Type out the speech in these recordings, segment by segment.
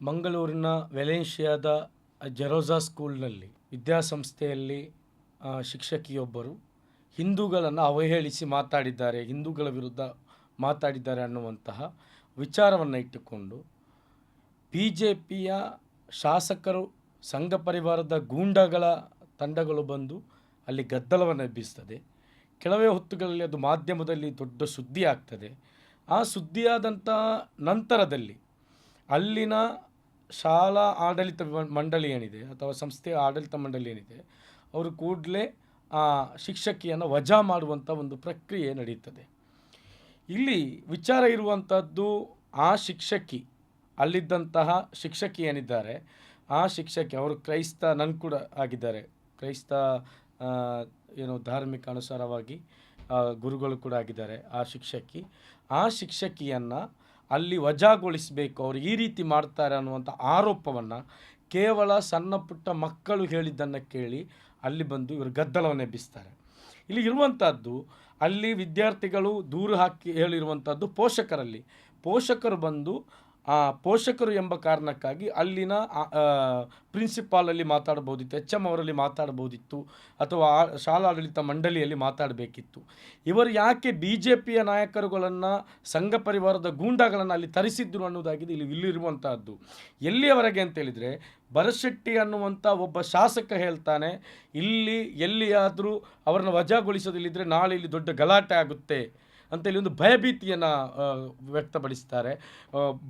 ಮಂಗಳೂರಿನ ವೆಲೆನ್ಷಿಯಾದ ಜೆರೋಸಾ ಸ್ಕೂಲ್ನಲ್ಲಿ ವಿದ್ಯಾಸಂಸ್ಥೆಯಲ್ಲಿ ಶಿಕ್ಷಕಿಯೊಬ್ಬರು ಹಿಂದೂಗಳನ್ನು ಅವಹೇಳಿಸಿ ಮಾತಾಡಿದ್ದಾರೆ, ಹಿಂದೂಗಳ ವಿರುದ್ಧ ಮಾತಾಡಿದ್ದಾರೆ ಅನ್ನುವಂತಹ ವಿಚಾರವನ್ನು ಇಟ್ಟುಕೊಂಡು ಬಿ ಜೆ ಪಿಯ ಶಾಸಕರು ಸಂಘ ಪರಿವಾರದ ಗೂಂಡಗಳ ತಂಡಗಳು ಬಂದು ಅಲ್ಲಿ ಗದ್ದಲವನ್ನು ಎಬ್ಬಿಸ್ತದೆ. ಕೆಲವೇ ಹೊತ್ತುಗಳಲ್ಲಿ ಅದು ಮಾಧ್ಯಮದಲ್ಲಿ ದೊಡ್ಡ ಸುದ್ದಿ ಆಗ್ತದೆ. ಆ ಸುದ್ದಿಯಾದಂಥ ನಂತರದಲ್ಲಿ ಅಲ್ಲಿನ ಶಾಲಾ ಆಡಳಿತ ಮಂಡಳಿ ಏನಿದೆ ಅಥವಾ ಸಂಸ್ಥೆಯ ಆಡಳಿತ ಮಂಡಳಿ ಏನಿದೆ, ಅವರು ಕೂಡಲೇ ಆ ಶಿಕ್ಷಕಿಯನ್ನು ವಜಾ ಮಾಡುವಂಥ ಒಂದು ಪ್ರಕ್ರಿಯೆ ನಡೆಯುತ್ತದೆ ಇಲ್ಲಿ ವಿಚಾರ ಇರುವಂಥದ್ದು ಆ ಶಿಕ್ಷಕಿ, ಅಲ್ಲಿದ್ದಂತಹ ಶಿಕ್ಷಕಿ ಏನಿದ್ದಾರೆ, ಆ ಶಿಕ್ಷಕಿ ಅವರು ಕ್ರೈಸ್ತ, ನನ್ ಕೂಡ ಆಗಿದ್ದಾರೆ. ಕ್ರೈಸ್ತ ಏನು ಧಾರ್ಮಿಕ ಅನುಸಾರವಾಗಿ ಗುರುಗಳು ಕೂಡ ಆಗಿದ್ದಾರೆ ಆ ಶಿಕ್ಷಕಿ. ಆ ಶಿಕ್ಷಕಿಯನ್ನು ಅಲ್ಲಿ ವಜಾಗೊಳಿಸಬೇಕು. ಅವರು ಈ ರೀತಿ ಮಾಡ್ತಾರೆ ಅನ್ನುವಂಥ ಆರೋಪವನ್ನು ಕೇವಲ ಸಣ್ಣ ಪುಟ್ಟ ಮಕ್ಕಳು ಹೇಳಿದ್ದನ್ನು ಕೇಳಿ ಅಲ್ಲಿ ಬಂದು ಇವರು ಗದ್ದಲವನ್ನು ಎಬ್ಬಿಸ್ತಾರೆ. ಇಲ್ಲಿ ಇರುವಂಥದ್ದು ಅಲ್ಲಿ ವಿದ್ಯಾರ್ಥಿಗಳು ದೂರು ಹಾಕಿ ಹೇಳಿರುವಂಥದ್ದು ಪೋಷಕರಲ್ಲಿ. ಪೋಷಕರು ಬಂದು ಆ ಪೋಷಕರು ಎಂಬ ಕಾರಣಕ್ಕಾಗಿ ಅಲ್ಲಿನ ಪ್ರಿನ್ಸಿಪಾಲಲ್ಲಿ ಮಾತಾಡ್ಬೋದಿತ್ತು ಎಚ್ ಎಂ ಅವರಲ್ಲಿ ಮಾತಾಡ್ಬೋದಿತ್ತು ಅಥವಾ ಶಾಲಾಡಳಿತ ಮಂಡಳಿಯಲ್ಲಿ ಮಾತಾಡಬೇಕಿತ್ತು. ಇವರು ಯಾಕೆ ಬಿ ಜೆ ಪಿಯ ನಾಯಕರುಗಳನ್ನು, ಸಂಘ ಪರಿವಾರದ ಗೂಂಡಾಗಳನ್ನು ಅಲ್ಲಿ ತರಿಸಿದ್ರು ಅನ್ನೋದಾಗಿದೆ ಇಲ್ಲಿ ಇಲ್ಲಿರುವಂತಹದ್ದು. ಎಲ್ಲಿಯವರೆಗೆ ಅಂತ ಹೇಳಿದರೆ, ಭರಶೆಟ್ಟಿ ಅನ್ನುವಂಥ ಒಬ್ಬ ಶಾಸಕ ಹೇಳ್ತಾನೆ, ಇಲ್ಲಿ ಎಲ್ಲಿಯಾದರೂ ಅವರನ್ನು ವಜಾಗೊಳಿಸೋದಿಲ್ಲಿದ್ದರೆ ನಾಳೆ ಇಲ್ಲಿ ದೊಡ್ಡ ಗಲಾಟೆ ಆಗುತ್ತೆ. ಅಂತೇಳಿ ಒಂದು ಭಯಭೀತಿಯನ್ನು ವ್ಯಕ್ತಪಡಿಸ್ತಾರೆ.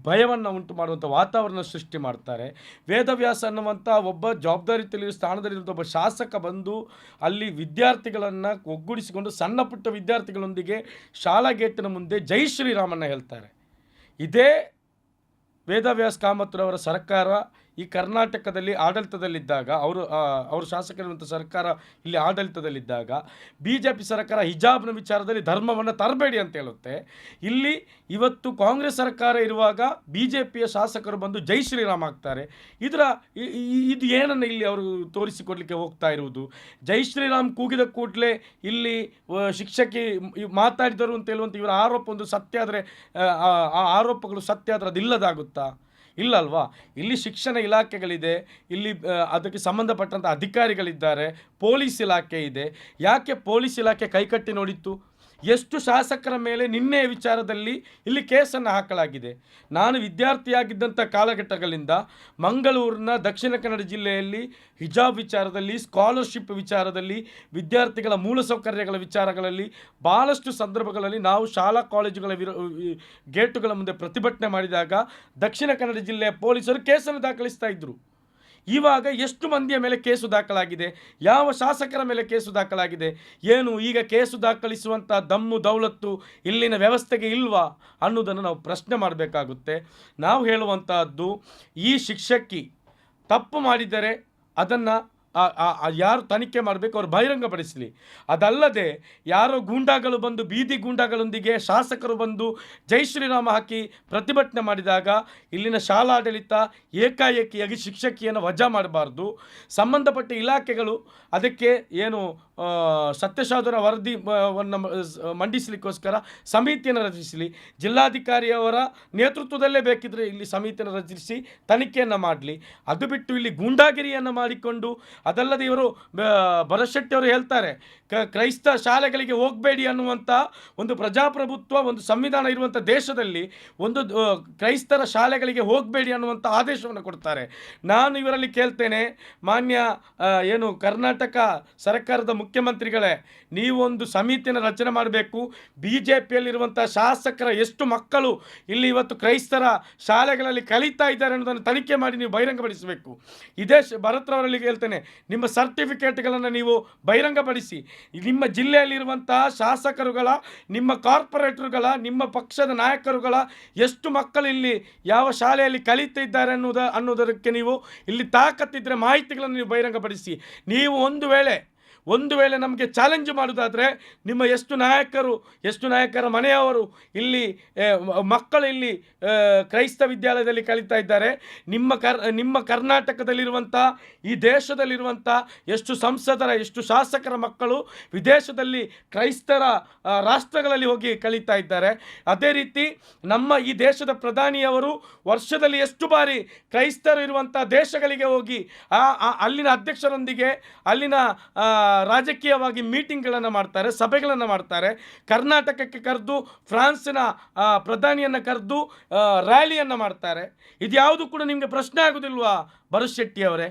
ಭಯವನ್ನು ಉಂಟು ಮಾಡುವಂಥ ವಾತಾವರಣ ಸೃಷ್ಟಿ ಮಾಡ್ತಾರೆ. ವೇದವ್ಯಾಸ ಅನ್ನುವಂಥ ಒಬ್ಬ ಜವಾಬ್ದಾರಿತಲ್ಲಿರೋ ಸ್ಥಾನದಲ್ಲಿರುವಂಥ ಒಬ್ಬ ಶಾಸಕ ಬಂದು ಅಲ್ಲಿ ವಿದ್ಯಾರ್ಥಿಗಳನ್ನು ಒಗ್ಗೂಡಿಸಿಕೊಂಡು ಸಣ್ಣ ಪುಟ್ಟ ವಿದ್ಯಾರ್ಥಿಗಳೊಂದಿಗೆ ಶಾಲಾ ಗೇಟಿನ ಮುಂದೆ ಜೈ ಶ್ರೀರಾಮನ್ನ ಹೇಳ್ತಾರೆ. ಇದೇ ವೇದವ್ಯಾಸ ಕಾಮತ್ರವರ ಸರ್ಕಾರ ಈ ಕರ್ನಾಟಕದಲ್ಲಿ ಆಡಳಿತದಲ್ಲಿದ್ದಾಗ ಅವರು ಅವರು ಶಾಸಕರಿರುವಂಥ ಸರ್ಕಾರ ಇಲ್ಲಿ ಆಡಳಿತದಲ್ಲಿದ್ದಾಗ ಬಿ ಜೆ ಪಿ ಸರ್ಕಾರ ಹಿಜಾಬ್ನ ವಿಚಾರದಲ್ಲಿ ಧರ್ಮವನ್ನು ತರಬೇಡಿ ಅಂತ ಹೇಳುತ್ತೆ. ಇಲ್ಲಿ ಇವತ್ತು ಕಾಂಗ್ರೆಸ್ ಸರ್ಕಾರ ಇರುವಾಗ ಬಿ ಜೆ ಪಿಯ ಶಾಸಕರು ಬಂದು ಜೈ ಶ್ರೀರಾಮ್ ಆಗ್ತಾರೆ. ಇದರ ಇದು ಏನನ್ನು ಇಲ್ಲಿ ಅವರು ತೋರಿಸಿಕೊಡ್ಲಿಕ್ಕೆ ಹೋಗ್ತಾ ಇರುವುದು? ಜೈ ಶ್ರೀರಾಮ್ ಕೂಗಿದ ಕೂಡಲೇ ಇಲ್ಲಿ ಶಿಕ್ಷಕಿ ಮಾತಾಡಿದರು ಅಂತ ಹೇಳುವಂಥ ಇವರ ಆರೋಪ ಒಂದು ಸತ್ಯ ಆದರೆ, ಆ ಆರೋಪಗಳು ಸತ್ಯ ಆದರೆ ಅದು ಇಲ್ಲದಾಗುತ್ತಾ ಇಲ್ಲ ಅಲ್ವಾ? ಇಲ್ಲಿ ಶಿಕ್ಷಣ ಇಲಾಖೆಗಳಿದೆ, ಇಲ್ಲಿ ಅದಕ್ಕೆ ಸಂಬಂಧಪಟ್ಟಂಥ ಅಧಿಕಾರಿಗಳಿದ್ದಾರೆ, ಪೊಲೀಸ್ ಇಲಾಖೆ ಇದೆ. ಯಾಕೆ ಪೊಲೀಸ್ ಇಲಾಖೆ ಕೈಕಟ್ಟಿ ನೋಡಿತ್ತು? ಎಷ್ಟು ಶಾಸಕರ ಮೇಲೆ ನಿನ್ನೆ ವಿಚಾರದಲ್ಲಿ ಇಲ್ಲಿ ಕೇಸನ್ನು ಹಾಕಲಾಗಿದೆ? ನಾನು ವಿದ್ಯಾರ್ಥಿಯಾಗಿದ್ದಂಥ ಕಾಲಘಟ್ಟಗಳಿಂದ ಮಂಗಳೂರಿನ ದಕ್ಷಿಣ ಕನ್ನಡ ಜಿಲ್ಲೆಯಲ್ಲಿ ಹಿಜಾಬ್ ವಿಚಾರದಲ್ಲಿ, ಸ್ಕಾಲರ್ಶಿಪ್ ವಿಚಾರದಲ್ಲಿ, ವಿದ್ಯಾರ್ಥಿಗಳ ಮೂಲಸೌಕರ್ಯಗಳ ವಿಚಾರಗಳಲ್ಲಿ ಭಾಳಷ್ಟು ಸಂದರ್ಭಗಳಲ್ಲಿ ನಾವು ಶಾಲಾ ಕಾಲೇಜುಗಳ ವಿರೋ ಗೇಟುಗಳ ಮುಂದೆ ಪ್ರತಿಭಟನೆ ಮಾಡಿದಾಗ ದಕ್ಷಿಣ ಕನ್ನಡ ಜಿಲ್ಲೆಯ ಪೊಲೀಸರು ಕೇಸನ್ನು ದಾಖಲಿಸ್ತಾ ಇದ್ದರು ಇವಾಗ ಎಷ್ಟು ಮಂದಿಯ ಮೇಲೆ ಕೇಸು ದಾಖಲಾಗಿದೆ? ಯಾವ ಶಾಸಕರ ಮೇಲೆ ಕೇಸು ದಾಖಲಾಗಿದೆ? ಏನು ಈಗ ಕೇಸು ದಾಖಲಿಸುವಂಥ ದಮ್ಮು ದೌಲತ್ತು ಇಲ್ಲಿನ ವ್ಯವಸ್ಥೆಗೆ ಇಲ್ವಾ ಅನ್ನೋದನ್ನು ನಾವು ಪ್ರಶ್ನೆ ಮಾಡಬೇಕಾಗುತ್ತೆ. ನಾವು ಹೇಳುವಂತಹದ್ದು ಈ ಶಿಕ್ಷಕಿ ತಪ್ಪು ಮಾಡಿದರೆ ಅದನ್ನು ಯಾರು ತನಿಖೆ ಮಾಡಬೇಕು ಅವ್ರು ಬಹಿರಂಗಪಡಿಸಲಿ. ಅದಲ್ಲದೆ ಯಾರೋ ಗೂಂಡಾಗಳು ಬಂದು, ಬೀದಿ ಗೂಂಡಾಗಳೊಂದಿಗೆ ಶಾಸಕರು ಬಂದು ಜೈ ಶ್ರೀರಾಮ ಹಾಕಿ ಪ್ರತಿಭಟನೆ ಮಾಡಿದಾಗ ಇಲ್ಲಿನ ಶಾಲಾಡಳಿತ ಏಕಾಏಕಿಯಾಗಿ ಶಿಕ್ಷಕಿಯನ್ನು ವಜಾ ಮಾಡಬಾರ್ದು. ಸಂಬಂಧಪಟ್ಟ ಇಲಾಖೆಗಳು ಅದಕ್ಕೆ ಏನು ಸತ್ಯಶೋಧನ ವರದಿ ಮಂಡಿಸಲಿಕ್ಕೋಸ್ಕರ ಸಮಿತಿಯನ್ನು ರಚಿಸಲಿ. ಜಿಲ್ಲಾಧಿಕಾರಿಯವರ ನೇತೃತ್ವದಲ್ಲೇ ಬೇಕಿದ್ದರೆ ಇಲ್ಲಿ ಸಮಿತಿಯನ್ನು ರಚಿಸಿ ತನಿಖೆಯನ್ನು ಮಾಡಲಿ. ಅದು ಬಿಟ್ಟು ಇಲ್ಲಿ ಗೂಂಡಾಗಿರಿಯನ್ನು ಮಾಡಿಕೊಂಡು ಅದಲ್ಲದೆ ಇವರು ಭರಶೆಟ್ಟಿ ಅವರು ಹೇಳ್ತಾರೆ ಕ್ರೈಸ್ತ ಶಾಲೆಗಳಿಗೆ ಹೋಗಬೇಡಿ ಅನ್ನುವಂಥ ಒಂದು ಪ್ರಜಾಪ್ರಭುತ್ವ, ಒಂದು ಸಂವಿಧಾನ ಇರುವಂಥ ದೇಶದಲ್ಲಿ ಒಂದು ಕ್ರೈಸ್ತರ ಶಾಲೆಗಳಿಗೆ ಹೋಗಬೇಡಿ ಅನ್ನುವಂಥ ಆದೇಶವನ್ನು ಕೊಡ್ತಾರೆ. ನಾನು ಇವರಲ್ಲಿ ಕೇಳ್ತೇನೆ, ಮಾನ್ಯ ಏನು ಕರ್ನಾಟಕ ಸರ್ಕಾರದ ಮುಖ್ಯಮಂತ್ರಿಗಳೇ, ನೀವೊಂದು ಸಮಿತಿಯನ್ನು ರಚನೆ ಮಾಡಬೇಕು. ಬಿ ಜೆ ಪಿಯಲ್ಲಿರುವಂಥ ಶಾಸಕರ ಎಷ್ಟು ಮಕ್ಕಳು ಇಲ್ಲಿ ಇವತ್ತು ಕ್ರೈಸ್ತರ ಶಾಲೆಗಳಲ್ಲಿ ಕಲಿತಾ ಇದ್ದಾರೆ ಅನ್ನೋದನ್ನು ತನಿಖೆ ಮಾಡಿ ನೀವು ಬಹಿರಂಗಪಡಿಸಬೇಕು. ಇದೇ ಭರತ್ರವರಲ್ಲಿ ಹೇಳ್ತೇನೆ ನಿಮ್ಮ ಸರ್ಟಿಫಿಕೇಟ್ಗಳನ್ನು ನೀವು ಬಹಿರಂಗಪಡಿಸಿ. ನಿಮ್ಮ ಜಿಲ್ಲೆಯಲ್ಲಿರುವಂತಹ ಶಾಸಕರುಗಳ, ನಿಮ್ಮ ಕಾರ್ಪೊರೇಟರ್ಗಳ, ನಿಮ್ಮ ಪಕ್ಷದ ನಾಯಕರುಗಳ ಎಷ್ಟು ಮಕ್ಕಳು ಇಲ್ಲಿ ಯಾವ ಶಾಲೆಯಲ್ಲಿ ಕಲಿತಿದ್ದಾರೆ ಅನ್ನೋದ, ಅನ್ನೋದಕ್ಕೆ ನೀವು ಇಲ್ಲಿ ತಾಕತ್ತಿದ್ದರೆ ಮಾಹಿತಿಗಳನ್ನು ನೀವು ಬಹಿರಂಗಪಡಿಸಿ. ನೀವು ಒಂದು ವೇಳೆ ಒಂದು ವೇಳೆ ನಮಗೆ ಚಾಲೆಂಜ್ ಮಾಡೋದಾದರೆ ನಿಮ್ಮ ಎಷ್ಟು ನಾಯಕರು, ಎಷ್ಟು ನಾಯಕರ ಮನೆಯವರು ಇಲ್ಲಿ ಮಕ್ಕಳು ಇಲ್ಲಿ ಕ್ರೈಸ್ತ ವಿದ್ಯಾಲಯದಲ್ಲಿ ಕಲಿತಾ ಇದ್ದಾರೆ, ನಿಮ್ಮ ಕರ್, ನಿಮ್ಮ ಕರ್ನಾಟಕದಲ್ಲಿರುವಂಥ ಈ ದೇಶದಲ್ಲಿರುವಂಥ ಎಷ್ಟು ಸಂಸದರ, ಎಷ್ಟು ಶಾಸಕರ ಮಕ್ಕಳು ವಿದೇಶದಲ್ಲಿ ಕ್ರೈಸ್ತರ ರಾಷ್ಟ್ರಗಳಲ್ಲಿ ಹೋಗಿ ಕಲಿತಾ ಇದ್ದಾರೆ. ಅದೇ ರೀತಿ ನಮ್ಮ ಈ ದೇಶದ ಪ್ರಧಾನಿಯವರು ವರ್ಷದಲ್ಲಿ ಎಷ್ಟು ಬಾರಿ ಕ್ರೈಸ್ತರು ಇರುವಂಥ ದೇಶಗಳಿಗೆ ಹೋಗಿ ಅಲ್ಲಿನ ಅಧ್ಯಕ್ಷರೊಂದಿಗೆ, ಅಲ್ಲಿನ ರಾಜಕೀಯವಾಗಿ ಮೀಟಿಂಗ್ಗಳನ್ನು ಮಾಡ್ತಾರೆ, ಸಭೆಗಳನ್ನು ಮಾಡ್ತಾರೆ. ಕರ್ನಾಟಕಕ್ಕೆ ಕರೆದು, ಫ್ರಾನ್ಸಿನ ಪ್ರಧಾನಿಯನ್ನು ಕರೆದು ರ್ಯಾಲಿಯನ್ನು ಮಾಡ್ತಾರೆ. ಇದ್ಯಾವುದು ಕೂಡ ನಿಮಗೆ ಪ್ರಶ್ನೆ ಆಗೋದಿಲ್ವಾ ಭರತ್ ಶೆಟ್ಟಿ ಅವರೇ?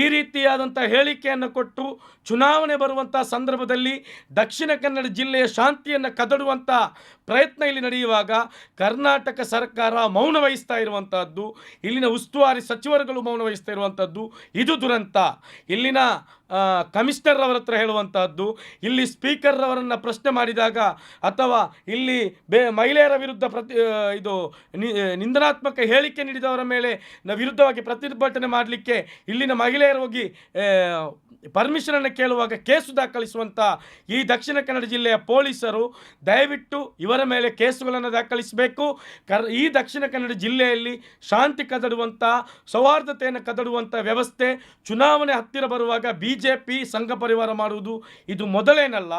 ಈ ರೀತಿಯಾದಂಥ ಹೇಳಿಕೆಯನ್ನು ಕೊಟ್ಟು ಚುನಾವಣೆ ಬರುವಂಥ ಸಂದರ್ಭದಲ್ಲಿ ದಕ್ಷಿಣ ಕನ್ನಡ ಜಿಲ್ಲೆಯ ಶಾಂತಿಯನ್ನು ಕದಡುವಂಥ ಪ್ರಯತ್ನ ಇಲ್ಲಿ ನಡೆಯುವಾಗ ಕರ್ನಾಟಕ ಸರ್ಕಾರ ಮೌನ ವಹಿಸ್ತಾ ಇರುವಂಥದ್ದು ಇಲ್ಲಿನ ಉಸ್ತುವಾರಿ ಸಚಿವರುಗಳು ಮೌನ ವಹಿಸ್ತಾ ಇರುವಂಥದ್ದು ಇದು ದುರಂತ. ಇಲ್ಲಿನ ಕಮಿಷನರ್ ಅವರ ಹತ್ರ ಹೇಳುವಂತಹದ್ದು, ಇಲ್ಲಿ ಸ್ಪೀಕರ್ ಅವರನ್ನು ಪ್ರಶ್ನೆ ಮಾಡಿದಾಗ, ಅಥವಾ ಇಲ್ಲಿ ಬೇ, ಮಹಿಳೆಯರ ವಿರುದ್ಧ ಪ್ರತಿ ಇದು ನಿಂದನಾತ್ಮಕ ಹೇಳಿಕೆ ನೀಡಿದವರ ಮೇಲೆ ನ- ವಿರುದ್ಧವಾಗಿ ಪ್ರತಿಭಟನೆ ಮಾಡಲಿಕ್ಕೆ ಇಲ್ಲಿನ ಮಹಿಳೆಯರು ಹೋಗಿ ಪರ್ಮಿಷನನ್ನು ಕೇಳುವಾಗ ಕೇಸು ದಾಖಲಿಸುವಂಥ ಈ ದಕ್ಷಿಣ ಕನ್ನಡ ಜಿಲ್ಲೆಯ ಪೊಲೀಸರು ದಯವಿಟ್ಟು ಇವರ ಮೇಲೆ ಕೇಸುಗಳನ್ನು ದಾಖಲಿಸಬೇಕು. ಕರ್, ಈ ದಕ್ಷಿಣ ಕನ್ನಡ ಜಿಲ್ಲೆಯಲ್ಲಿ ಶಾಂತಿ ಕದಡುವಂಥ ಸೌಹಾರ್ದತೆಯನ್ನು ಕದಡುವಂಥ ವ್ಯವಸ್ಥೆ, ಚುನಾವಣೆ ಹತ್ತಿರ ಬರುವಾಗ ಬಿ ಜೆ ಪಿ ಸಂಘ ಪರಿವಾರ ಮಾಡುವುದು ಇದು ಮೊದಲೇನಲ್ಲ.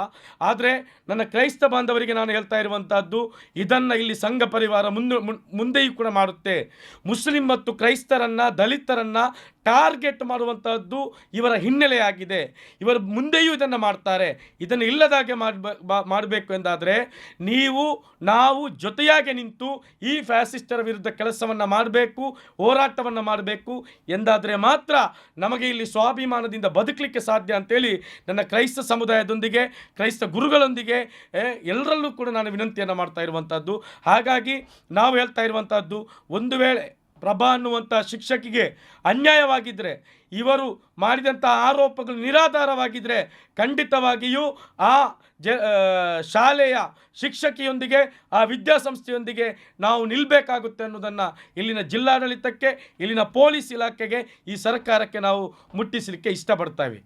ಆದರೆ ನನ್ನ ಕ್ರೈಸ್ತ ಬಾಂಧವರಿಗೆ ನಾನು ಹೇಳ್ತಾ ಇರುವಂತಹದ್ದು, ಇದನ್ನು ಇಲ್ಲಿ ಸಂಘ ಪರಿವಾರ ಮುಂದೆ ಮುಂದೆಯೂ ಕೂಡ ಮಾಡುತ್ತೆ. ಮುಸ್ಲಿಂ ಮತ್ತು ಕ್ರೈಸ್ತರನ್ನು, ದಲಿತರನ್ನು ಟಾರ್ಗೆಟ್ ಮಾಡುವಂತಹದ್ದು ಇವರ ಹಿನ್ನೆಲೆಯಾಗಿದೆ. ಇವರು ಮುಂದೆಯೂ ಇದನ್ನು ಮಾಡ್ತಾರೆ. ಇದನ್ನು ಇಲ್ಲದಾಗೆ ಮಾಡಬೇಕು ಎಂದಾದರೆ ನೀವು, ನಾವು ಜೊತೆಯಾಗಿ ನಿಂತು ಈ ಫ್ಯಾಸಿಸ್ಟರ ವಿರುದ್ಧ ಕೆಲಸವನ್ನು ಮಾಡಬೇಕು, ಹೋರಾಟವನ್ನು ಮಾಡಬೇಕು ಎಂದಾದರೆ ಮಾತ್ರ ನಮಗೆ ಇಲ್ಲಿ ಸ್ವಾಭಿಮಾನದಿಂದ ಬದುಕಲಿಕ್ಕೆ ಸಾಧ್ಯ ಅಂತೇಳಿ ನನ್ನ ಕ್ರೈಸ್ತ ಸಮುದಾಯದೊಂದಿಗೆ, ಕ್ರೈಸ್ತ ಗುರುಗಳೊಂದಿಗೆ ಎಲ್ಲರಲ್ಲೂ ಕೂಡ ನಾನು ವಿನಂತಿಯನ್ನು ಮಾಡ್ತಾ ಇರುವಂಥದ್ದು ಹಾಗಾಗಿ ನಾವು ಹೇಳ್ತಾ ಇರುವಂಥದ್ದು ಒಂದು ವೇಳೆ ಪ್ರಭಾ ಅನ್ನುವಂಥ ಶಿಕ್ಷಕಿಗೆ ಅನ್ಯಾಯವಾಗಿದ್ದರೆ ಇವರು ಮಾಡಿದಂಥ ಆರೋಪಗಳು ನಿರಾಧಾರವಾಗಿದ್ದರೆ ಖಂಡಿತವಾಗಿಯೂ ಆ ಜ ಶಾಲೆಯ ಶಿಕ್ಷಕಿಯೊಂದಿಗೆ, ಆ ವಿದ್ಯಾಸಂಸ್ಥೆಯೊಂದಿಗೆ ನಾವು ನಿಲ್ಲಬೇಕಾಗುತ್ತೆ ಅನ್ನೋದನ್ನು ಇಲ್ಲಿನ ಜಿಲ್ಲಾಡಳಿತಕ್ಕೆ, ಇಲ್ಲಿನ ಪೊಲೀಸ್ ಇಲಾಖೆಗೆ ಈ ಸರ್ಕಾರಕ್ಕೆ ನಾವು ಮುಟ್ಟಿಸಲಿಕ್ಕೆ ಇಷ್ಟಪಡ್ತೇವೆ